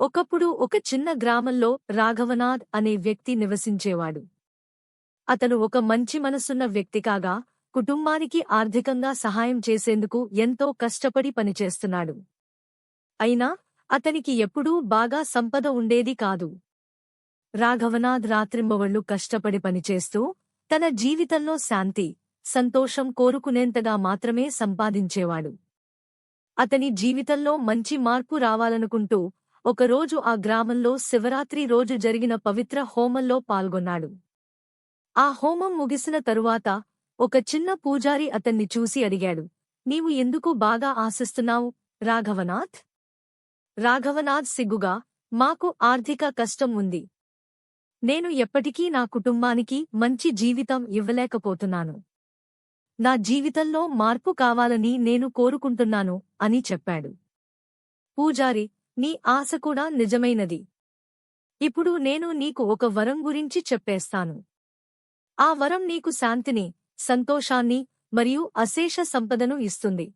ఒకప్పుడు ఒక చిన్న గ్రామంలో రాఘవనాథ్ అనే వ్యక్తి నివసించేవాడు. అతను ఒక మంచి మనసున్న వ్యక్తి కాగా కుటుంబానికి ఆర్థికంగా సహాయం చేసేందుకు ఎంతో కష్టపడి పనిచేస్తున్నాడు. అయినా అతనికి ఎప్పుడూ బాగా సంపద ఉండేది కాదు. రాఘవనాథ్ రాత్రింబవళ్ళు కష్టపడి పనిచేస్తూ తన జీవితంలో శాంతి సంతోషం కోరుకునేంతగా మాత్రమే సంపాదించేవాడు. అతని జీవితంలో మంచి మార్పు రావాలనుకుంటూ ఒకరోజు ఆ గ్రామంలో శివరాత్రి రోజు జరిగిన పవిత్ర హోమంలో పాల్గొన్నాడు. ఆ హోమం ముగిసిన తరువాత ఒక చిన్న పూజారి అతన్ని చూసి అడిగాడు నీవు ఎందుకు బాగా ఆశిస్తున్నావు రాఘవనాథ్? రాఘవనాథ్ సిగ్గుగా మాకు ఆర్థిక కష్టం ఉంది. నేను ఎప్పటికీ నా కుటుంబానికి మంచి జీవితం ఇవ్వలేకపోతున్నాను. నా జీవితంలో మార్పు కావాలని నేను కోరుకుంటున్నాను అని చెప్పాడు. పూజారి నీ ఆశ కూడా నిజమైనది. ఇప్పుడు నేను నీకు ఒక వరం గురించి చెప్పేస్తాను. ఆ వరం నీకు శాంతిని సంతోషాన్ని మరియు అశేష సంపదను ఇస్తుంది.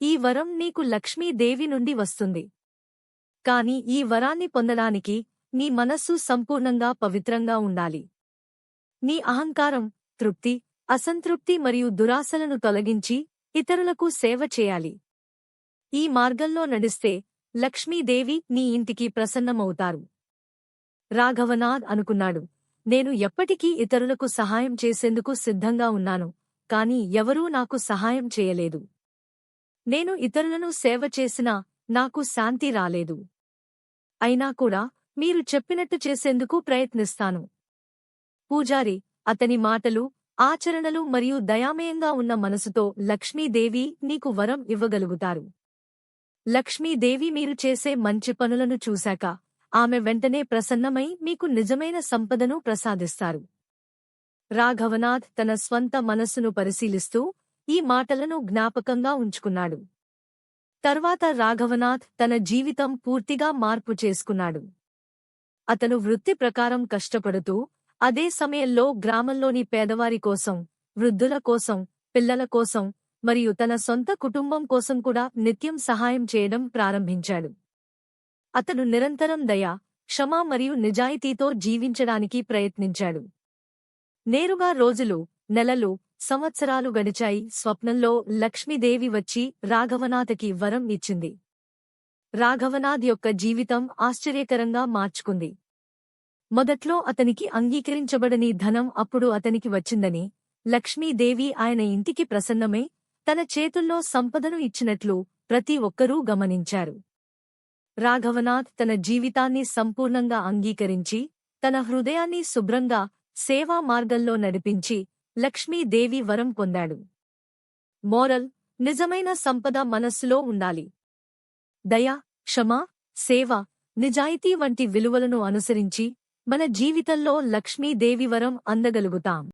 ఈ వరం నీకు లక్ష్మీదేవి నుండి వస్తుంది. కాని ఈ వరాన్ని పొందడానికి నీ మనస్సు సంపూర్ణంగా పవిత్రంగా ఉండాలి. నీ అహంకారం తృప్తి అసంతృప్తి మరియు దురాశలను తొలగించి ఇతరులకు సేవ చేయాలి. ఈ మార్గంలో నడిస్తే లక్ష్మీదేవి నీ ఇంటికి ప్రసన్నమవుతారు. రాఘవనాథ్ అనుకున్నాడు. నేను ఎప్పటికీ ఇతరులకు సహాయం చేసేందుకు సిద్ధంగా ఉన్నాను కాని ఎవరూ నాకు సహాయం చేయలేదు. నేను ఇతరులను సేవ చేసినా నాకు శాంతి రాలేదు. అయినా కూడా మీరు చెప్పినట్టు చేసేందుకు ప్రయత్నిస్తాను. పూజారి అతని మాటలు ఆచరణలు మరియు దయామయంగా ఉన్న మనసుతో లక్ష్మీదేవి నీకు వరం ఇవ్వగలుగుతారు. లక్ష్మీదేవి మీరు చేసే మంచి పనులను చూశాక ఆమె వెంటనే ప్రసన్నమై మీకు నిజమైన సంపదను ప్రసాదిస్తారు. రాఘవనాథ్ తన స్వంత మనస్సును పరిశీలిస్తూ ఈ మాటలను జ్ఞాపకంగా ఉంచుకున్నాడు. తర్వాత రాఘవనాథ్ తన జీవితం పూర్తిగా మార్పు చేసుకున్నాడు. అతను వృత్తి ప్రకారం కష్టపడుతూ అదే సమయంలో గ్రామంలోని పేదవారి కోసం వృద్ధుల కోసం పిల్లల కోసం మరియు తన సొంత కుటుంబం కోసం కూడా నిత్యం సహాయం చేయడం ప్రారంభించాడు. అతను నిరంతరం దయ క్షమా మరియు నిజాయితీతో జీవించడానికి ప్రయత్నించాడు. నేరుగా రోజులు నెలలు సంవత్సరాలు గడిచాయి. స్వప్నంలో లక్ష్మీదేవి వచ్చి రాఘవనాథకి వరం ఇచ్చింది. రాఘవనాథ్ యొక్క జీవితం ఆశ్చర్యకరంగా మార్చుకుంది. మొదట్లో అతనికి అంగీకరించబడని ధనం అప్పుడు అతనికి వచ్చిందని లక్ష్మీదేవి ఆయన ఇంటికి ప్రసన్నమై తన చేతుల్లో సంపదను ఇచ్చినట్లు ప్రతి ఒక్కరూ గమనించారు. రాఘవనాథ్ తన జీవితాన్ని సంపూర్ణంగా అంగీకరించి తన హృదయాన్ని శుభ్రంగా సేవా మార్గంలో నడిపించి లక్ష్మీదేవి వరం పొందాడు. మోరల్ నిజమైన సంపద మనస్సులో ఉండాలి. దయ క్షమ సేవ నిజాయితీ వంటి విలువలను అనుసరించి మన జీవితంలో లక్ష్మీదేవి వరం అందగలుగుతాం.